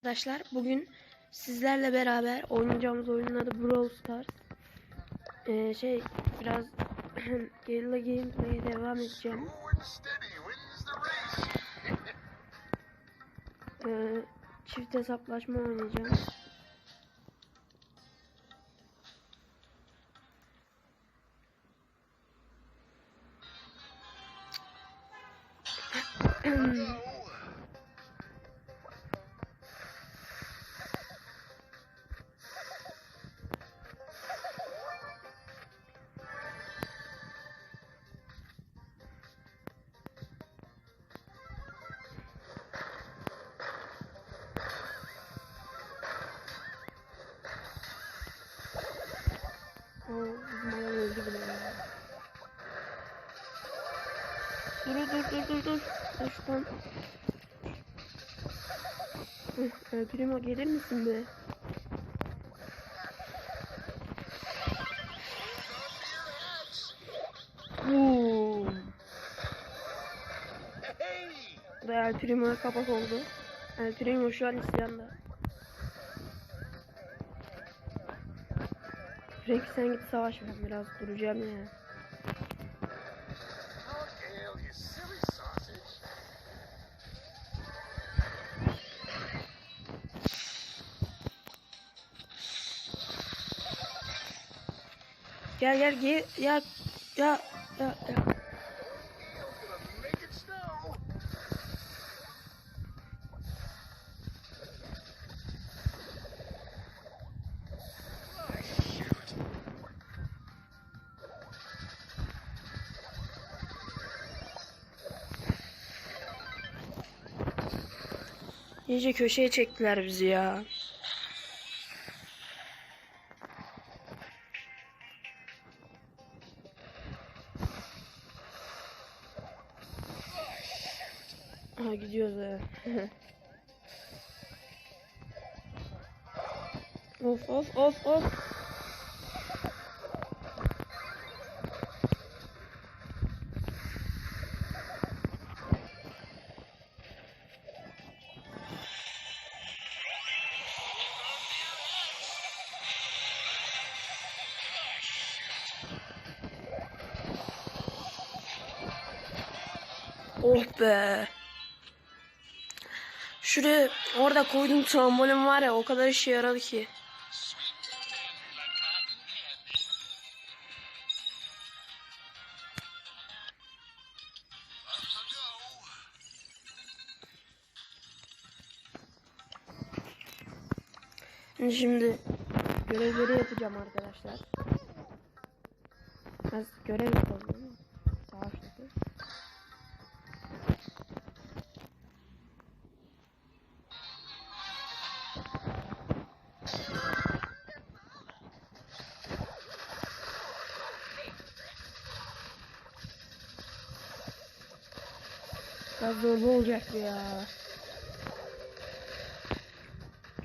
Arkadaşlar bugün sizlerle beraber oynayacağımız oyunun adı Brawl Stars. Ee, şey biraz Guerrilla Gameplay'e devam edeceğim. Ee, çift hesaplaşma oynayacağım. Go. Dur dur dur dur dur. El Primo gelir misin be? Da El Primo'ya kapak oldu. El Primo şu an isyanda. Frank sen git savaş ben biraz duracağım ya. Gel gel gel ya ya ya ya. İyice köşeye çektiler bizi ya. Ha gidiyoruz ha. of of of of. Orada koyduğum trambolin var ya o kadar işe yaradı ki. Şimdi görevleri yapacağım arkadaşlar. Biraz görev yapalım Biraz zorlu olacak ya.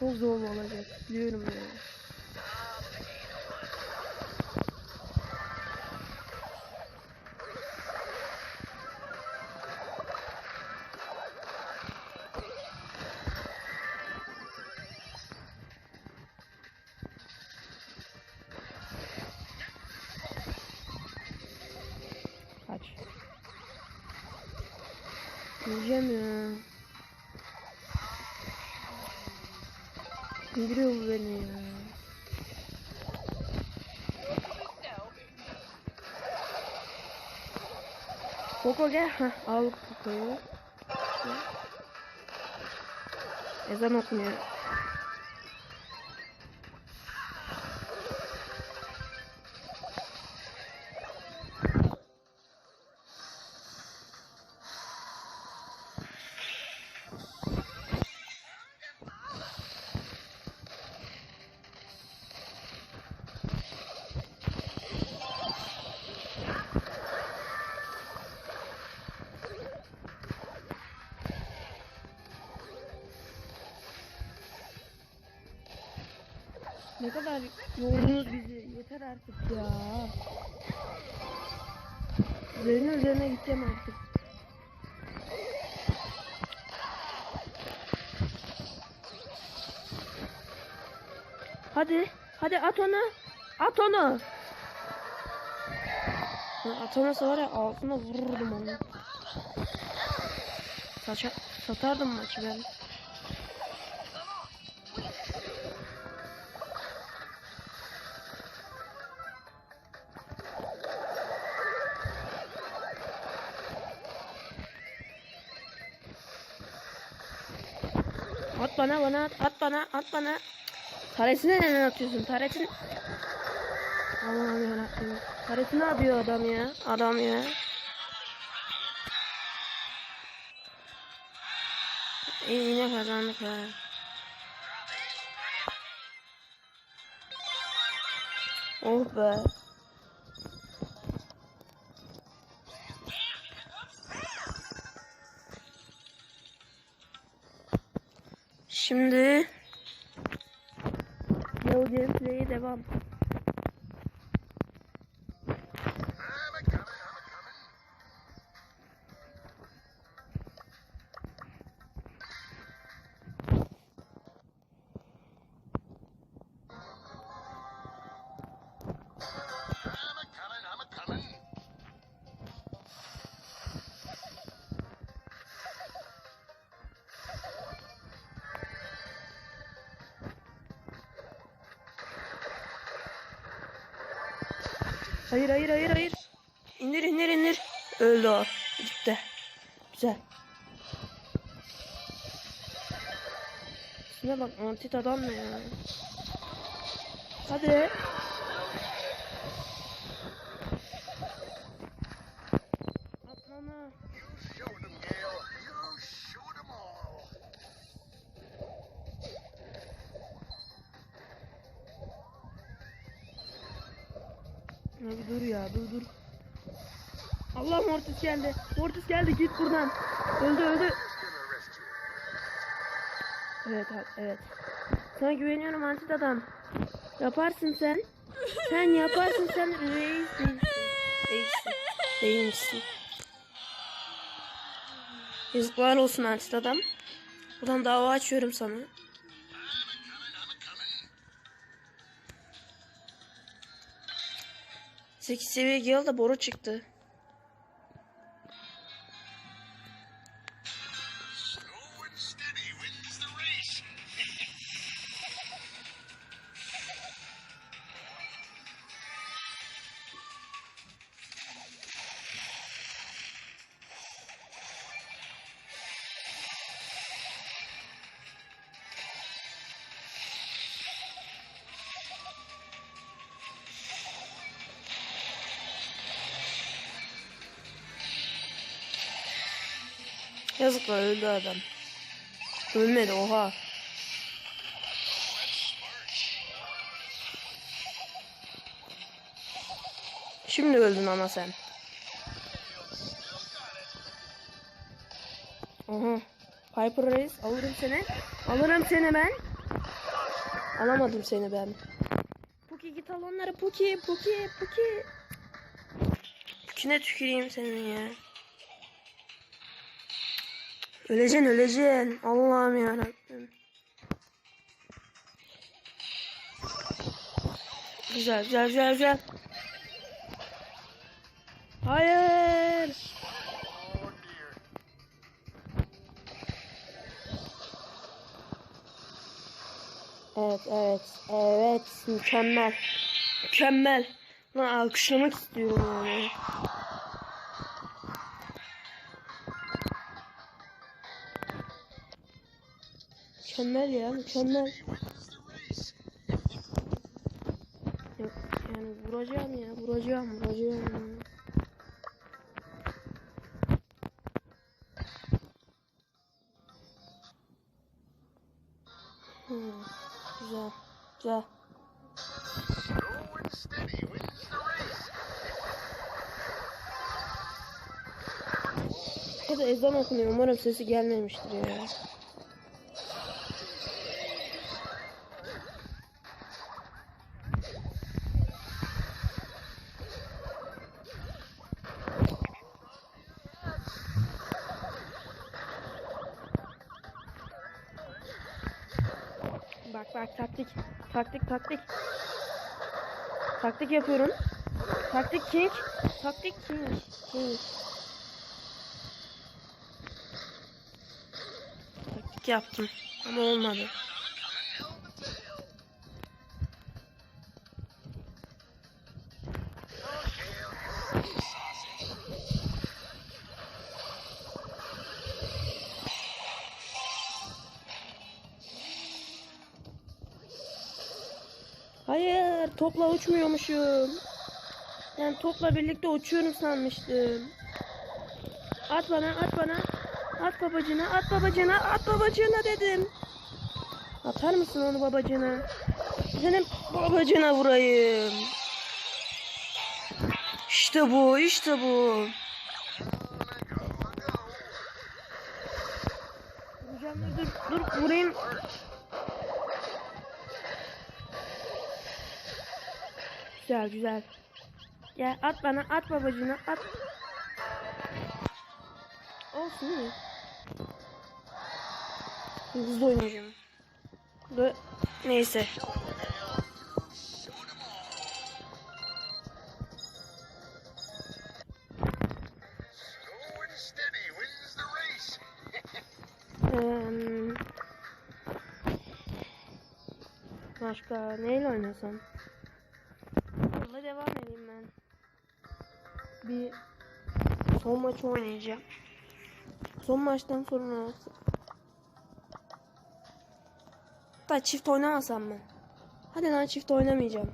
Çok zorlu olacak. Biliyorum ya. Kaç. Yiyeceğim ya. İndiriyor bu beni ya. Koko gel. Heh, al Koko'yu. Ezan okunuyor. Ne kadar yordunuz bizi. Yeter artık ya. Üzerine üzerine gideceğim artık. Hadi. Hadi at onu. At onu. Lan Atamasa var ya altına vururdum onu. Saça, satardım maçı ben. At bana bana at, at bana at bana. Taresine neden atıyorsun? Taretin Allah'ım yarabbim. Taretini ne yapıyor adam ya? Adam ya. İyi yine kazandık ha. Oh be. Şimdi Yol gameplay'e devam. Hayır hayır hayır hayır. İndir indir indir. Öldü o. Gitti. Güzel. Şuna bak antit adam ne ya. Hadi. Ya dur ya dur dur. Allah Mortis geldi. Mortis geldi git buradan. Öldü öldü. Evet evet. Sana güveniyorum antit adam. Yaparsın sen. Sen yaparsın sen reis değilsin. Değilsin. Değilmişsin. Yazıklar olsun antit adam. Buradan dava açıyorum sana. Sekiz seviye gel da boru çıktı. Yazıklar öldü adam. Ölmedi oha. Şimdi öldün ama sen. Aha. Piper Reis alırım seni. Alırım seni ben. Alamadım seni ben. Puki git al onları Puki Puki Puki. Pukine tüküreyim senin ya. Öleceksin öleceksin. Allah'ım yarabbim. Güzel güzel güzel güzel. Hayır. Evet evet evet mükemmel. Mükemmel. Lan alkışlamak istiyorum yani. Mükemmel ya mükemmel. Yok, yani vuracağım ya vuracağım vuracağım. ya. Hmm, güzel güzel. Burada ezan okunuyor umarım sesi gelmemiştir ya. Bak bak taktik. Taktik taktik. Yapıyorum. Taktik king. Taktik king. King. Taktik yaptım. Ama olmadı. Hayır, topla uçmuyormuşum. Yani topla birlikte uçuyorum sanmıştım. At bana, at bana. At babacına, at babacına, at babacına dedim. Atar mısın onu babacına? Senin babacına vurayım. İşte bu, işte bu. Dur, dur, vurayım. Güzel, güzel. Gel at bana, at babacına, at. Olsun iyi. Hızlı oynayacağım. Dur. Neyse. Başka neyle oynasam? Devam edeyim ben. Bir son maç oynayacağım. Son maçtan sonra Hatta çift oynamasam mı? Hadi lan çift oynamayacağım.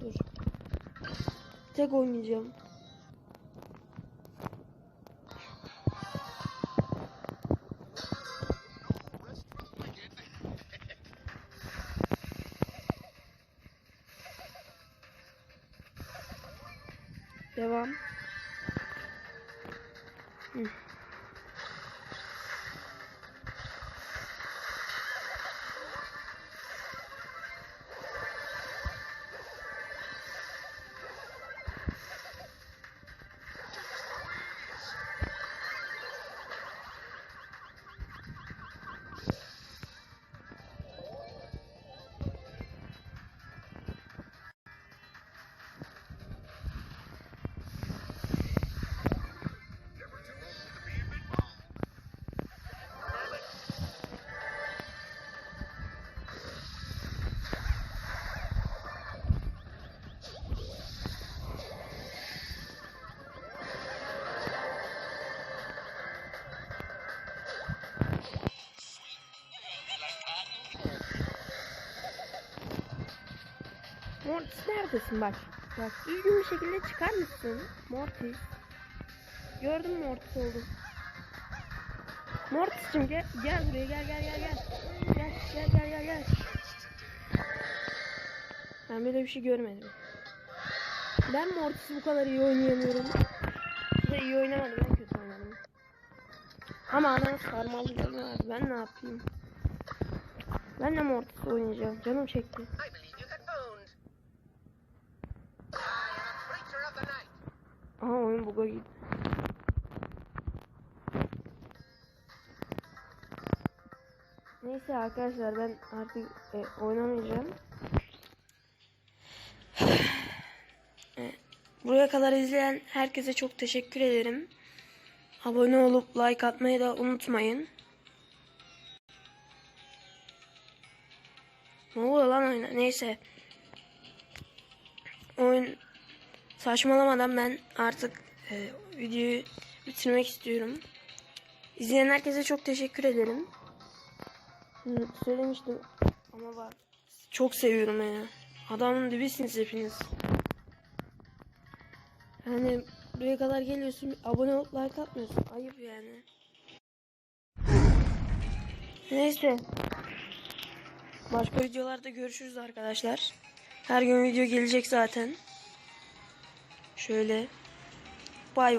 Dur. Tek oynayacağım. Devam. Mortis neredesin bak. Bak düzgün bir şekilde çıkar mısın? Mortis. Gördün mü Mortis oldu. Mortis'cim gel, gel buraya gel gel gel gel. Gel gel gel gel gel. Ben böyle bir şey görmedim. Ben Mortis'i bu kadar iyi oynayamıyorum. Da iyi oynamadı ben kötü oynadım. Ama ana sarmalı. Ben ne yapayım? Ben de Mortis oynayacağım. Canım çekti. Aha oyun buga gitti. Neyse arkadaşlar ben artık e, oynamayacağım. Buraya kadar izleyen herkese çok teşekkür ederim. Abone olup like atmayı da unutmayın. Ne oluyor lan oyuna? Neyse. Oyun saçmalamadan ben artık e, videoyu bitirmek istiyorum. İzleyen herkese çok teşekkür ederim. Hı, söylemiştim ama bak çok seviyorum ya. Adamın dibisiniz hepiniz. Yani buraya kadar geliyorsun abone olup like atmıyorsun. Ayıp yani. Neyse. Başka videolarda görüşürüz arkadaşlar. Her gün video gelecek zaten. Şöyle. Bay.